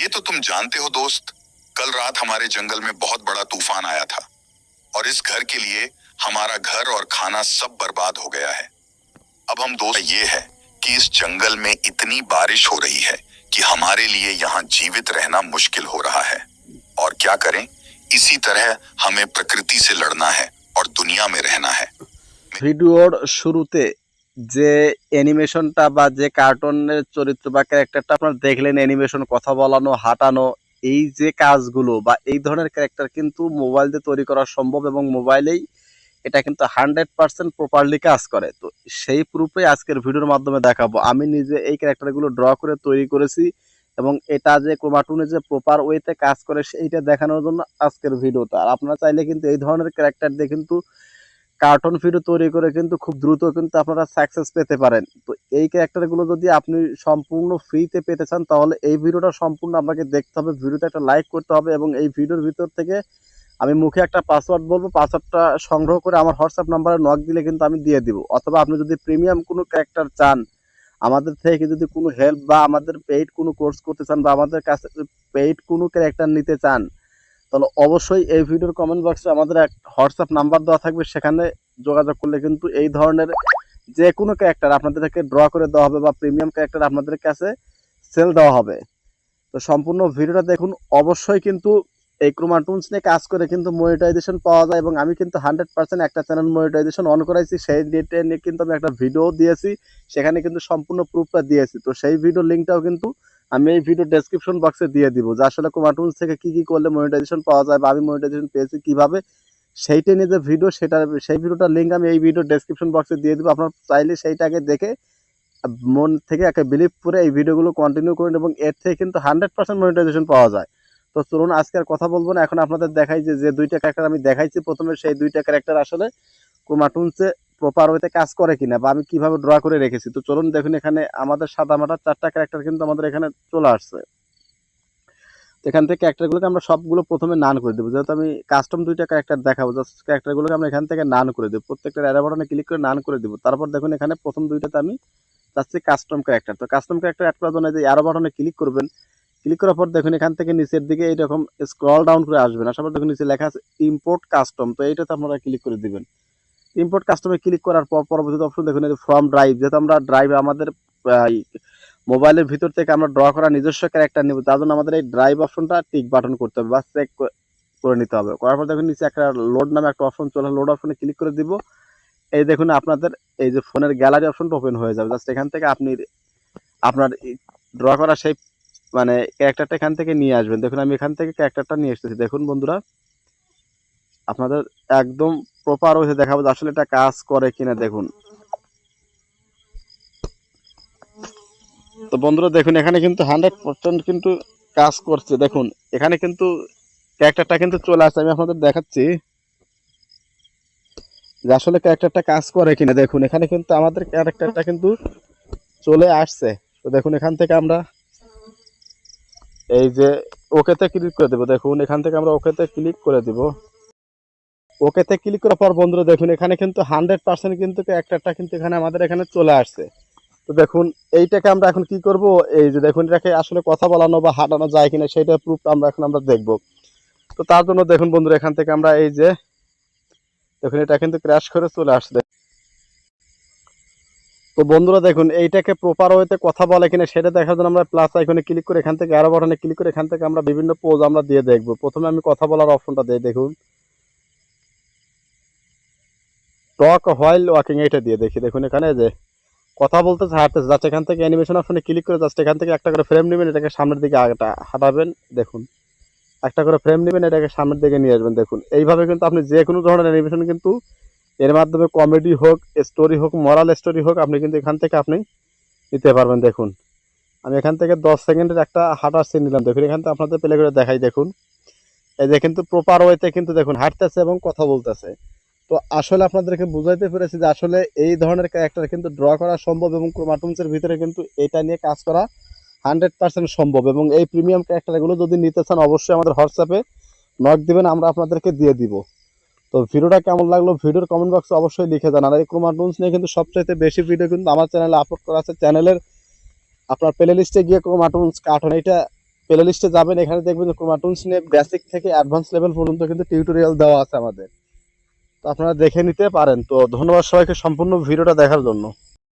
ये तो तुम जानते हो दोस्त कल रात हमारे जंगल में बहुत बड़ा तूफान आया था और इस घर के लिए हमारा घर और खाना सब बर्बाद हो गया है अब हम दोस्त ये है कि इस जंगल में इतनी बारिश हो रही है कि हमारे लिए यहाँ जीवित रहना मुश्किल हो रहा है और क्या करें इसी तरह हमें प्रकृति से लड़ना है और दुनिया में रहना है ভিডিওর শুরুতে যে অ্যানিমেশনটা বা যে কার্টুনের চরিত্র বা ক্যারেক্টারটা আপনারা দেখলেন অ্যানিমেশন কথা বলানো, হাঁটানো, এই যে কাজগুলো বা এই ধরনের ক্যারেক্টার কিন্তু মোবাইল দিয়ে তৈরি করা সম্ভব এবং মোবাইলেই এটা কিন্তু হান্ড্রেড পার্সেন্ট প্রপারলি কাজ করে। তো সেই প্রুফে আজকের ভিডিওর মাধ্যমে দেখাবো। আমি নিজে এই ক্যারেক্টারগুলো ড্র করে তৈরি করেছি এবং এটা যে ক্রোমাটুনে যে প্রপার ওয়েতে কাজ করে সেইটা দেখানোর জন্য আজকের ভিডিওটা আর আপনারা চাইলে কিন্তু এই ধরনের ক্যারেক্টার দিয়ে কিন্তু কার্টুন ভিডিও তৈরি করে কিন্তু খুব দ্রুত কিন্তু আপনারা সাকসেস পেতে পারেন। তো এই ক্যারেক্টারগুলো যদি আপনি সম্পূর্ণ ফ্রিতে পেতে চান, তাহলে এই ভিডিওটা সম্পূর্ণ আপনাকে দেখতে হবে, ভিডিওতে একটা লাইক করতে হবে এবং এই ভিডিওর ভিতর থেকে আমি মুখে একটা পাসওয়ার্ড বলব পাসওয়ার্ডটা সংগ্রহ করে আমার হোয়াটসঅ্যাপ নাম্বারে নক দিলে কিন্তু আমি দিয়ে দিব। অথবা আপনি যদি প্রিমিয়াম কোনো ক্যারেক্টার চান, আমাদের থেকে যদি কোনো হেল্প বা আমাদের পেইড কোনো কোর্স করতে চান বা আমাদের কাছে পেইড কোনো ক্যারেক্টার নিতে চান তাহলে অবশ্যই এই ভিডিওর কমেন্ট বক্সে আমাদের এক হোয়াটসঅ্যাপ নাম্বার দেওয়া থাকবে। সেখানে যোগাযোগ করলে কিন্তু এই ধরনের যে কোনো ক্যারেক্টার আপনাদেরকে ড্র করে দেওয়া হবে বা প্রিমিয়াম ক্যারেক্টার আপনাদের কাছে সেল দেওয়া হবে। তো সম্পূর্ণ ভিডিওটা দেখুন। অবশ্যই কিন্তু এই ক্রোমাটুনস নিয়ে কাজ করে কিন্তু মনিটাইজেশন পাওয়া যায় এবং আমি কিন্তু হান্ড্রেড পার্সেন্ট একটা চ্যানেল মনিটাইজেশন অন করাইছি। সেই ডেটে নিয়ে কিন্তু আমি একটা ভিডিও দিয়েছি। সেখানে কিন্তু সম্পূর্ণ প্রুফটা দিয়েছি। তো সেই ভিডিও লিঙ্কটাও কিন্তু আমি এই ভিডিও ডেসক্রিপশন বক্সে দিয়ে দিব যে আসলে কোমাটুনস থেকে কি কি করলে মনিটাইজেশন পাওয়া যায় বা আমি মনিটাইজেশন পেয়েছি কীভাবে, সেইটা নিয়ে যে ভিডিও সেটা সেই ভিডিওটার লিঙ্ক আমি এই ভিডিও ডেসক্রিপশন বক্সে দিয়ে দিব। আপনার চাইলে সেইটাকে দেখে মন থেকে একটা বিলিভ করে এই ভিডিওগুলো কন্টিনিউ করুন এবং এর থেকে কিন্তু হান্ড্রেড পার্সেন্ট মনিটাইজেশন পাওয়া যায়। তো চলুন, আজকে আর কথা বলব না। এখন আপনাদের দেখাই যে যে দুইটা ক্যারেক্টার আমি দেখাইছি, প্রথমে সেই দুইটা ক্যারেক্টার আসলে কোমাটুনসে প্রপার ওয়েতে কাজ করে কিনা বা আমি কীভাবে ড্র করে রেখেছি। তো চলুন দেখুন এখানে আমাদের সাদা মাটার চারটা ক্যারেক্টার কিন্তু আমাদের এখানে চলে আসছে। এখান থেকে ক্যারেক্টারগুলোকে আমরা সবগুলো প্রথমে নান করে দেবো। যেহেতু আমি কাস্টম দুইটা ক্যারেক্টার দেখাবো জাস্ট ক্যারেক্টারগুলোকে আমরা এখান থেকে নান করে দেবো। প্রত্যেকটা অ্যারো ক্লিক করে নান করে দেবো। তারপর দেখুন এখানে প্রথম দুইটাতে আমি চাচ্ছি কাস্টম ক্যারেক্টার তো কাস্টম ক্যারেক্টার অ্যাড করার জন্য যে অ্যারো বাটনে ক্লিক করবেন ক্লিক করার পর দেখুন এখান থেকে নিচের দিকে এইরকম স্ক্রল ডাউন করে আসবেন আসার পর দেখুন নিচে লেখা আছে ইম্পোর্ট কাস্টম তো এইটাতে আপনারা ক্লিক করে দিবেন। ইম্পোর্ট কাস্টমে ক্লিক করার পর পরবর্তীতে অপশন দেখুন ফ্রম ড্রাইভ যেহেতু আমরা ড্রাইভ আমাদের মোবাইলের ভিতর থেকে আমরা ড্র করা নিজস্ব ক্যারেক্টার নিব, তার জন্য আমাদের এই ড্রাইভ অপশনটা টিক বাটন করতে হবে বা চেক করে নিতে হবে। করার পর দেখুন, নিচে একটা লোড নামে একটা অপশন চলে লোড অপশনে ক্লিক করে দিব। এই দেখুন, আপনাদের এই যে ফোনের গ্যালারি অপশনটা ওপেন হয়ে যাবে। জাস্ট এখান থেকে আপনি, আপনার ড্র করা সেই মানে ক্যারেক্টারটা এখান থেকে নিয়ে আসবেন। দেখুন, আমি এখান থেকে ক্যারেক্টারটা নিয়ে এসেছি। দেখুন, বন্ধুরা, আপনাদের একদম প্রপার হয়ে দেখাবো যে আসলে এটা কাজ করে কিনা, দেখুন। তো বন্ধুরা, দেখুন, এখানে কিন্তু হান্ড্রেড পার্সেন্ট কিন্তু কাজ করছে। দেখুন, এখানে কিন্তু ক্যারেক্টারটা কিন্তু চলে আসছে। আমি আপনাদের দেখাচ্ছি যে আসলে ক্যারেক্টারটা কাজ করে কিনা। দেখুন, এখানে কিন্তু আমাদের ক্যারেক্টারটা কিন্তু চলে আসছে। তো দেখুন, এখান থেকে আমরা এই যে ওকেতে ক্লিক করে দেবো। দেখুন, এখান থেকে আমরা ওকেতে ক্লিক করে দিব। ওকেতে ক্লিক করার পর বন্ধুরা দেখুন, এখানে কিন্তু হান্ড্রেড পার্সেন্ট কিন্তু ক্যারেক্টারটা কিন্তু এখানে আমাদের এখানে চলে আসছে। তো দেখুন, এইটাকে আমরা এখন কি করব? এই যে দেখুন, এটাকে আসলে কথা বলানো বা হাঁটানো যায় কিনা সেটা প্রুফ আমরা এখন আমরা দেখব। তো তার জন্য দেখুন বন্ধুরা, এখান থেকে আমরা এই যে দেখুন, এটা কিন্তু ক্র্যাশ করে চলে আসছে। তো বন্ধুরা দেখুন, এইটাকে প্রপার ওয়েতে কথা বলে কিনা সেটা দেখার জন্য আমরা প্লাস আইকনে ক্লিক করে এখান থেকে আরও বাটনে ক্লিক করে এখান থেকে আমরা বিভিন্ন পোজ আমরা দিয়ে দেখব। প্রথমে আমি কথা বলার অপশনটা দিয়ে দেখুন। টক হোয়াইল ওয়াকিং এটা দিয়ে দেখি। দেখুন এখানে যে কথা বলতেছে, হাঁটতেছে জাস্ট এখান থেকে অ্যানিমেশন অপশনে ক্লিক করে জাস্ট এখান থেকে একটা করে ফ্রেম নেবেন, এটাকে সামনের দিকে হাঁটাবেন, দেখুন। একটা করে ফ্রেম নেবেন, এটাকে সামনের দিকে নিয়ে আসবেন, দেখুন। এইভাবে কিন্তু আপনি যে কোনো ধরনের অ্যানিমেশন কিন্তু এর মাধ্যমে কমেডি হোক স্টোরি হোক মরাল স্টোরি হোক, আপনি কিন্তু এখান থেকে আপনি নিতে পারবেন, দেখুন। আমি এখান থেকে দশ সেকেন্ডের একটা হাঁটার সিন নিলাম। দেখুন, এখান থেকে আপনাদের প্লে করে দেখাই, দেখুন। এই যে কিন্তু প্রপার ওয়েতে কিন্তু দেখুন, হাঁটতেছে এবং কথা বলতেছে। তো আসলে আপনাদেরকে বুঝাইতে পেরেছি যে আসলে এই ধরনের ক্যারেক্টার কিন্তু ড্র করা সম্ভব এবং ক্রোমাটুমসের ভিতরে কিন্তু এটা নিয়ে কাজ করা হান্ড্রেড পার্সেন্ট সম্ভব এবং এই প্রিমিয়াম ক্যারেক্টারগুলো যদি নিতে চান, অবশ্যই আমাদের হোয়াটসঅ্যাপে নক দিবেন, আমরা আপনাদেরকে দিয়ে দিব। তো ভিডিওটা কেমন লাগল ভিডিওর কমেন্ট বক্সে অবশ্যই লিখে জানান। আর এই ক্রোমাটুমস নিয়ে কিন্তু সবচাইতে বেশি ভিডিও কিন্তু আমার চ্যানেলে আপলোড করা আছে। চ্যানেলের আপনার প্লে লিস্টে গিয়ে ক্রোমাটুমস কার্টুন এটা প্লে লিস্টে যাবেন, এখানে দেখবেন যে ক্রোমাটুনস নিয়ে বেসিক থেকে অ্যাডভান্স লেভেল পর্যন্ত কিন্তু টিউটোরিয়াল দেওয়া আছে আমাদের। আপনারা দেখে নিতে পারেন। তো ধন্যবাদ সবাইকে সম্পূর্ণ ভিডিওটা দেখার জন্য।